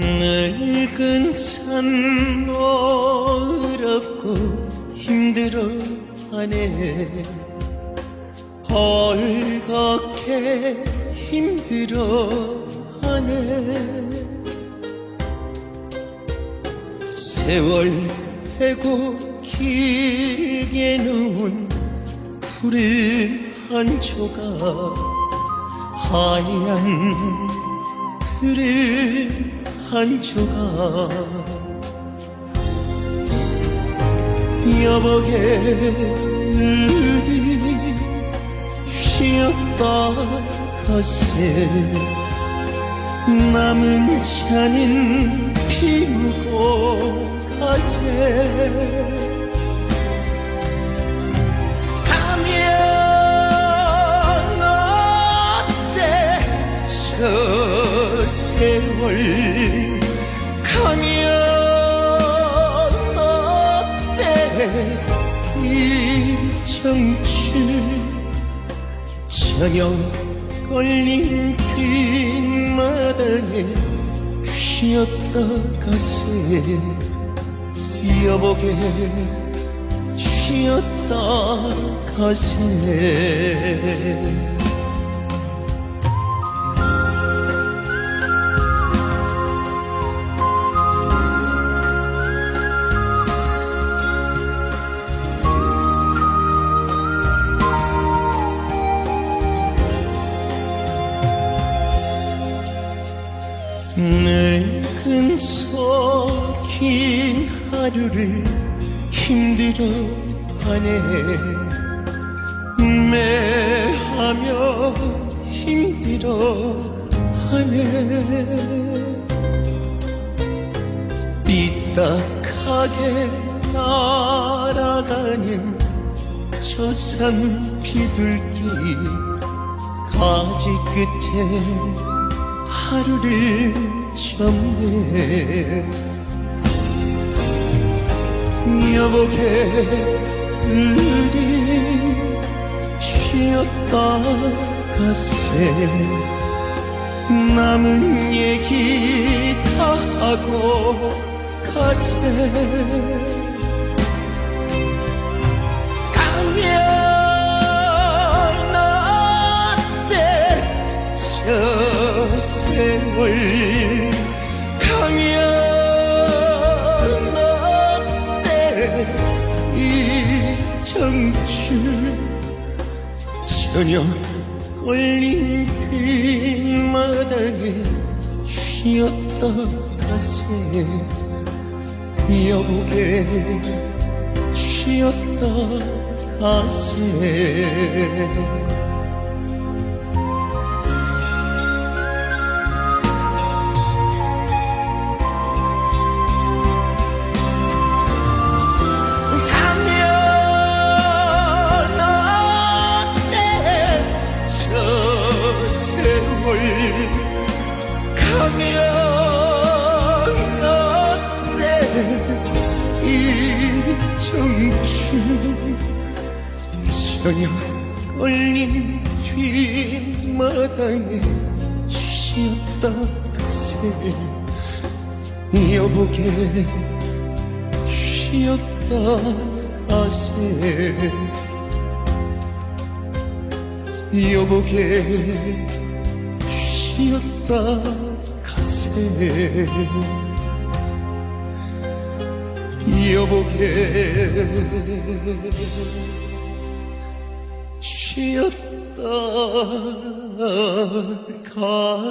늙은 산 어렵고 힘들어하네. 벌겋게 힘들어하네. 세월 해고 길게 누운 풀을 한 조각 하얀 풀을 한 조각. 여보게 우리 쉬었다 가세. 남은 잔인 피우고 가세 세월 가면 어때 이 청춘 저녁 걸린 빈 마당에 쉬었다 가세 여보게 쉬었다 가세 하루를 힘들어하네. 매하며 힘들어하네. 삐딱하게 날아가는 저산 비둘기 가지 끝에 하루를 접네 여보게 우리 쉬었다 가세. 남은 얘기 다 하고 가세. 세월 가면 이 청춘 저녁 걸린 빈마당에 쉬었다 가세 여보게 쉬었다 가세 저녁 걸린 뒷마당에 쉬었다 가세. 여보게 쉬었다 가세. 여보게 쉬었다 가세. 여보게 쉬었다 가세